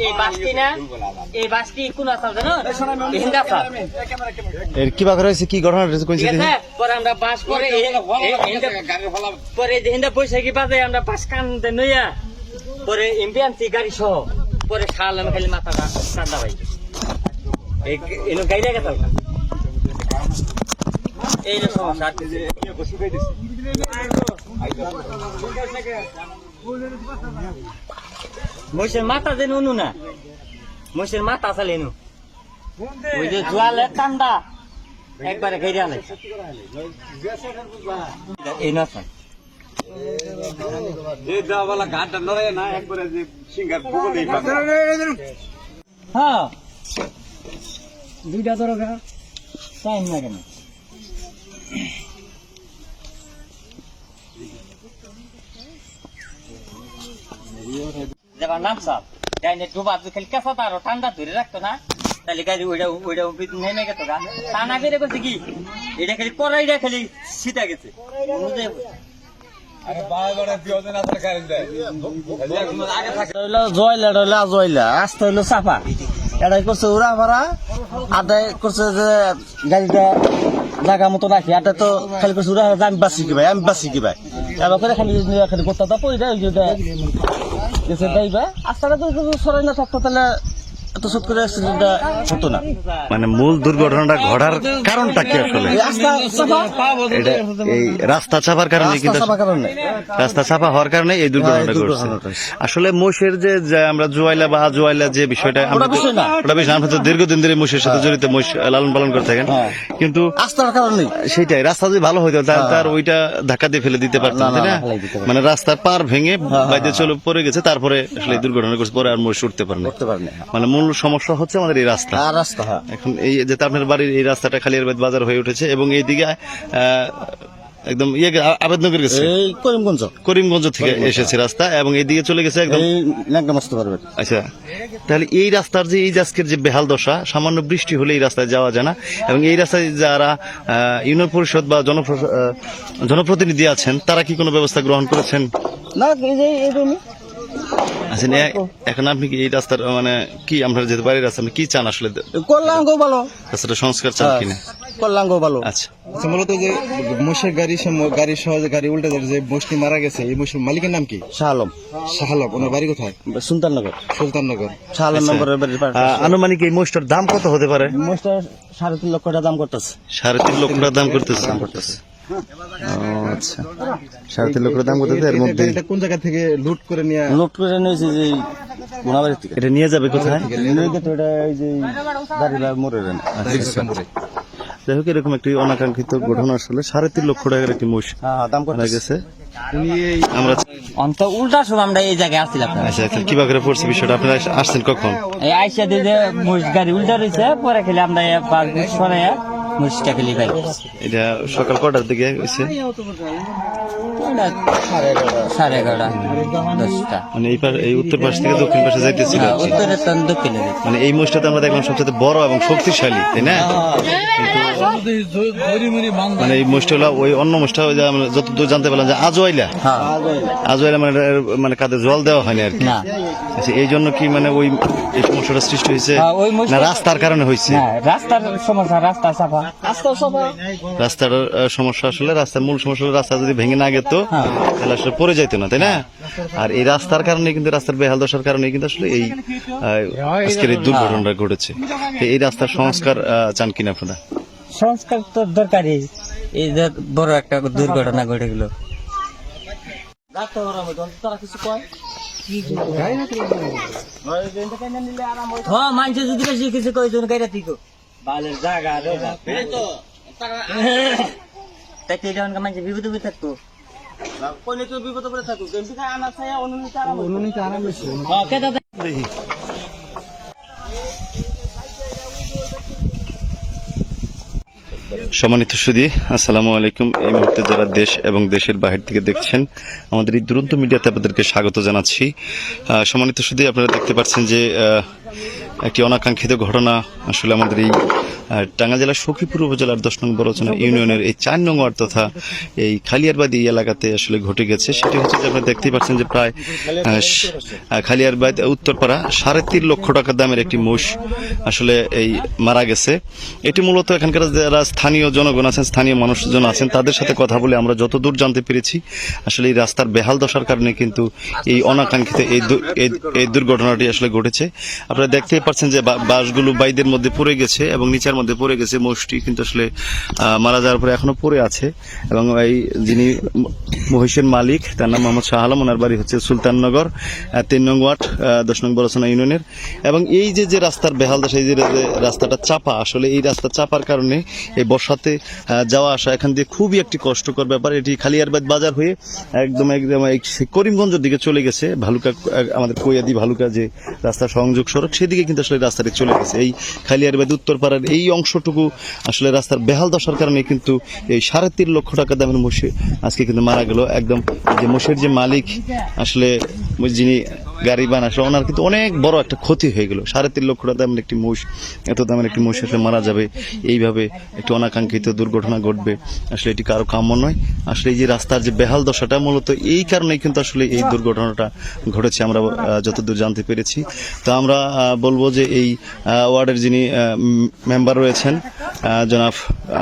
এই বাসটি না এই বাসটি কোন আসাল জানো হিন্দা আসাল এর কি বাঘ রয়েছে? কি ঘটনা রয়েছে? কোন ঠিক পরে আমরা বাস পরে যে হিন্দা বৈশাখী বাজে আমরা বাস কান্দে নইয়া পরে এমপি আনছি গাড়ি সহ পরে খাওয়ালাম খালি মাথাটা কান্দা ভাই এনো গাইলে গেছে এই যে সমস্যা আর। মহিষের মাথা যেন উনু না মহিষের মাথা আছে লেনু। ওই যে জোয়ালে ঠান্ডা একবারে গেড়ে আলাই এই না হ্যাঁ। দুইটা ধরো টাইম লাগে না যাবার নাম সব। ডাইনে ডুবা খালি কেসা তারও ঠান্ডা ধরে রাখতো না। তাহলে গাড়ি ওইটা ওইটা নেমে গেত গা। তা না করে করছে কি এটা খালি কড়াইটা খালি সিটা গেছে। চাপা। এটাই করছে উড়া ভাড়া আদায় করছে যে গাড়িটা জায়গা মতো রাখি আটা তো খালি করছে আমি বাসি কি ভাই, আমি বাসি কি ভাই? এবার করে খালি খালি গোটা পড়ে যায় ওই যে আস্তাটা যদি সরাই না থাকতো, তাহলে এত সব করে অ্যাক্সিডেন্টটা হতো না। মানে মূল দুর্ঘটনাটা ঘটার কারণটা কি আসলে? এই এটা এই রাস্তা চাপার কারণে কিন্তু রাস্তা চাপা হওয়ার কারণে এই দুর্ঘটনাটা হ্যাঁ, ঘটছে। আসলে মোষের যে আমরা জোয়াইলা বা জোয়াইলা যে বিষয়টা আমরা না। ওটা বিষয় আমরা তো দীর্ঘদিন ধরে মোষের সাথে জড়িত মোষ লালন পালন করে থাকেন। হ্যাঁ। কিন্তু আস্তার কারণে। সেটাই রাস্তা যদি ভালো হইতো তাহলে তার ওইটা ধাক্কা দিয়ে ফেলে দিতে পারতাম না, না, তাই না? না। মানে রাস্তার পার ভেঙে বাইরে চলে পড়ে গেছে তারপরে আসলে দুর্ঘটনা করছে পরে আর মোষ উঠতে পারেনি করতে পারেনি মানে মূল সমস্যা হচ্ছে আমাদের এই রাস্তা। রাস্তা হ্যাঁ। এখন এই যে আপনার বাড়ির এই রাস্তাটা খালিয়ারবাদ বাজার হয়ে উঠেছে এবং এইদিকে আহ, একদম ইয়ে আবেদনগর গেছে। করিমগঞ্জ। করিমগঞ্জ থেকে এসেছে রাস্তা এবং এইদিকে চলে গেছে একদম এই মাসতে পারবেন আচ্ছা। তাহলে এই রাস্তার যে এই আজকের যে বেহাল দশা সামান্য বৃষ্টি হলে এই রাস্তায় যাওয়া যায় না এবং এই রাস্তায় যারা ইউনিয়ন পরিষদ বা জনপ্রতিনিধি আছেন তারা কি কোনো ব্যবস্থা গ্রহণ করেছেন? না এই আচ্ছা এখন আপনি কি এই রাস্তার মানে কি আমরা যেতে পারি রাস্তা আপনি কি চান আসলে? কল্যাঙ্গ ভালো। রাস্তাটা সংস্কার চান কিনা? কল্যাঙ্গ ভালো। আচ্ছা। আচ্ছা মূলত যে মোষের গাড়ি গাড়ি সহ গাড়ি উল্টে যায় যে মোষটি মারা গেছে এই মোষের মালিকের নাম কি? শাহ আলম শাহ আলম ওনার বাড়ি কোথায়? সুলতাননগর। সুলতাননগর। শাহ আলম নম্বরের বাড়ির পাশে। আহ, আনুমানিক এই মোষটার দাম কত হতে পারে? মোষটা সাড়ে তিন লক্ষ টাকা দাম করতেছে। সাড়ে তিন লক্ষ টাকা দাম করতেছে। ও আচ্ছা। সাড়ে তিন লক্ষ দাম করতেছে এর মধ্যে? গাড়িটা কোন জায়গা থেকে লুট করে নিয়ে নোট করে নিয়েছে যে গুণাবাড়ির থেকে এটা নিয়ে যাবে কোথায়? নিয়ে গেছে ওটা এই যে দাঁড়িয়ে মোড়ে রেন যাই হোক এরকম একটি অনাকাঙ্ক্ষিত ঘটনা আসলে সাড়ে তিন লক্ষ টাকার একটি মোষ হ্যাঁ দাম মারা করতেছে গেছে আমরা অন্ত উল্টা সময় আমরা এই জায়গায় আসছিলাম আচ্ছা আচ্ছা করে পড়ছে বিষয়টা? আপনারা আসছেন কখন? এই আইসা দিয়ে যে মহিষ গাড়ি উল্টা রয়েছে পরে খেলে আমরা ভাই এটা সকাল কটার দিকে হয়েছে? সাড়ে এগারোটা দশটা। মানে এই এই উত্তর পাশ থেকে দক্ষিণ পাশে যাইতেছিল হ্যাঁ, দক্ষিণে মানে এই মোষটাতে আমরা দেখলাম সবচেয়ে বড় এবং শক্তিশালী তাই না? মানে এই ওই অন্য ওই যতদূর জানতে পারলাম যে আজওয়াইলা। হ্যাঁ। আজওয়াইলা মানে মানে কাঁধে জল দেওয়া হয়নি আর কি। আচ্ছা এই জন্য কি মানে ওই এই সমস্যাটা সৃষ্টি হয়েছে হ্যাঁ, না রাস্তার কারণে হয়েছে? রাস্তার সমস্যা রাস্তা সাফা রাস্তার সমস্যা? আসলে রাস্তার মূল সমস্যা হলো রাস্তা যদি ভেঙে না গেত হ্যাঁ। তাহলে আসলে পড়ে যাইতো না তাই না? আর এই রাস্তার কারণে কিন্তু রাস্তার বেহাল দশার কারণে কিন্তু আসলে এই আজকের এই দুর্ঘটনাটা ঘটেছে। এই রাস্তার সংস্কার চান কিনা আপনারা? সংস্কার তো দরকারি। এই যে বড় একটা দুর্ঘটনা ঘটে গেল। হ্যাঁ মানুষ যদি বেশি কিছু তুমি কাইরা তিকো বালের জায়গা রে তাই কি যখন মানুষ বিপদ বিপদ থাকতো কোনে তো বিপদ পড়ে থাকতো কিন্তু আনা ছায়া অনুনীত আরাম অনুনীত আরাম বেশি হ্যাঁ কেটা সম্মানিত সুদী, আসসালামু আলাইকুম। এই মুহূর্তে যারা দেশ এবং দেশের বাহির থেকে দেখছেন, আমাদের এই দুরন্ত মিডিয়াতে আপনাদেরকে স্বাগত জানাচ্ছি। সম্মানিত সুদী, আপনারা দেখতে পাচ্ছেন যে একটি অনাকাঙ্ক্ষিত ঘটনা আসলে আমাদের এই টাঙ্গা জেলার সখীপুর উপজেলার দশ নং বড়চনা ইউনিয়নের এই চার নং ওয়ার্ড তথা এই খালিয়ারবাদী এই এলাকাতে আসলে ঘটে গেছে। সেটি হচ্ছে যে আপনারা দেখতেই পাচ্ছেন যে প্রায় খালিয়ারবাদ, উত্তরপাড়া সাড়ে তিন লক্ষ টাকা দামের একটি মোষ আসলে এই মারা গেছে। এটি মূলত এখানকার যারা স্থানীয় জনগণ আছেন, স্থানীয় মানুষজন আছেন, তাদের সাথে কথা বলে আমরা যতদূর জানতে পেরেছি, আসলে এই রাস্তার বেহাল দশার কারণে কিন্তু এই অনাকাঙ্ক্ষিত এই এই- দুর্ঘটনাটি আসলে ঘটেছে। আপনারা দেখতেই পাচ্ছেন যে বাসগুলো বাইদের মধ্যে পড়ে গেছে এবং নিচের মধ্যে পড়ে গেছে, মোষটি, কিন্তু আসলে মারা যাওয়ার পরে এখনও পড়ে আছে। এবং এই যিনি মহিষের মালিক। তার নাম মোহাম্মদ শাহ আলম। ওনার বাড়ি হচ্ছে সুলতাননগর তিন নং ওয়ার্ড দশ নং বরসনা ইউনিয়নের। এবং এই যে যে রাস্তার বেহাল দশা, এই যে রাস্তাটা চাপা, আসলে এই রাস্তা চাপার কারণে এই বর্ষাতে যাওয়া আসা এখান দিয়ে খুবই একটি কষ্টকর ব্যাপার। এটি খালিয়ারবাদ বাজার হয়ে একদম একদম করিমগঞ্জের দিকে চলে গেছে। ভালুকা আমাদের কৈয়াদি ভালুকা যে রাস্তা সংযোগ সড়ক, সেদিকে কিন্তু আসলে রাস্তাটি চলে গেছে। এই খালিয়ারবাদ উত্তরপাড়ার এই অংশটুকু আসলে রাস্তার বেহাল দশার কারণে কিন্তু এই সাড়ে তিন লক্ষ টাকা দামের মোষে আজকে কিন্তু মারা গেল। একদম যে মোষের যে মালিক, আসলে যিনি গাড়ি বান আসলে ওনার কিন্তু অনেক বড় একটা ক্ষতি হয়ে গেল। সাড়ে তিন লক্ষ টাকা দামের একটি মোষ, এত দামের একটি মোষ আসলে মারা যাবে। এইভাবে একটি অনাকাঙ্ক্ষিত দুর্ঘটনা ঘটবে। আসলে এটি কারও কাম্য নয়। আসলে এই যে রাস্তার যে বেহাল দশাটা, মূলত এই কারণেই কিন্তু আসলে এই দুর্ঘটনাটা ঘটেছে। আমরা যতদূর জানতে পেরেছি। তো আমরা বলব যে এই ওয়ার্ডের যিনি মেম্বার রয়েছেন জনাব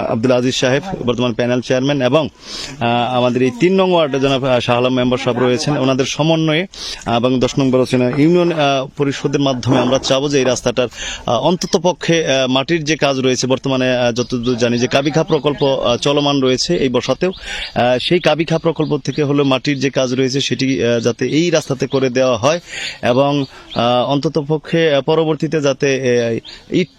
আব্দুল আজিজ সাহেব বর্তমান প্যানেল চেয়ারম্যান এবং আমাদের এই তিন নং ওয়ার্ডে জনাব আহ, শাহ আলম মেম্বার সাহেব রয়েছেন। ওনাদের সমন্বয়ে এবং দশ নম্বর রচনা ইউনিয়ন পরিষদের মাধ্যমে আমরা চাবো যে এই রাস্তাটার অন্তত পক্ষে মাটির যে কাজ রয়েছে বর্তমানে যতদূর জানি যে কাবিখা প্রকল্প চলমান রয়েছে এই বসাতেও সেই কাবিখা প্রকল্প থেকে হলো মাটির যে কাজ রয়েছে সেটি যাতে এই রাস্তাতে করে দেওয়া হয় এবং অন্তত পক্ষে পরবর্তীতে যাতে ইট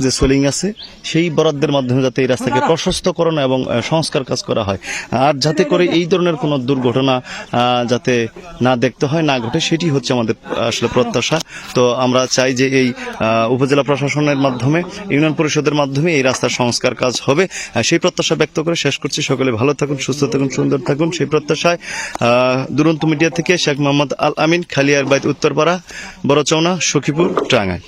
যে সোলিং আছে সেই বরাদ্দের মাধ্যমে যাতে এই রাস্তাকে প্রশস্তকরণ এবং সংস্কার কাজ করা হয়। আর যাতে করে এই ধরনের কোনো দুর্ঘটনা যাতে না দেখতে হয় না ঘটে সেটি হচ্ছে আমাদের আসলে প্রত্যাশা। তো আমরা চাই যে এই উপজেলা প্রশাসনের মাধ্যমে ইউনিয়ন পরিষদের মাধ্যমে এই রাস্তার সংস্কার কাজ হবে। সেই প্রত্যাশা ব্যক্ত করে শেষ করছি। সকলে ভালো থাকুন সুস্থ থাকুন সুন্দর থাকুন। সেই প্রত্যাশায় দুরন্ত মিডিয়া থেকে শেখ মোহাম্মদ আল আমিন খালিয়ার বাইত উত্তরপাড়া বড়চৌনা সখীপুর টাঙ্গাই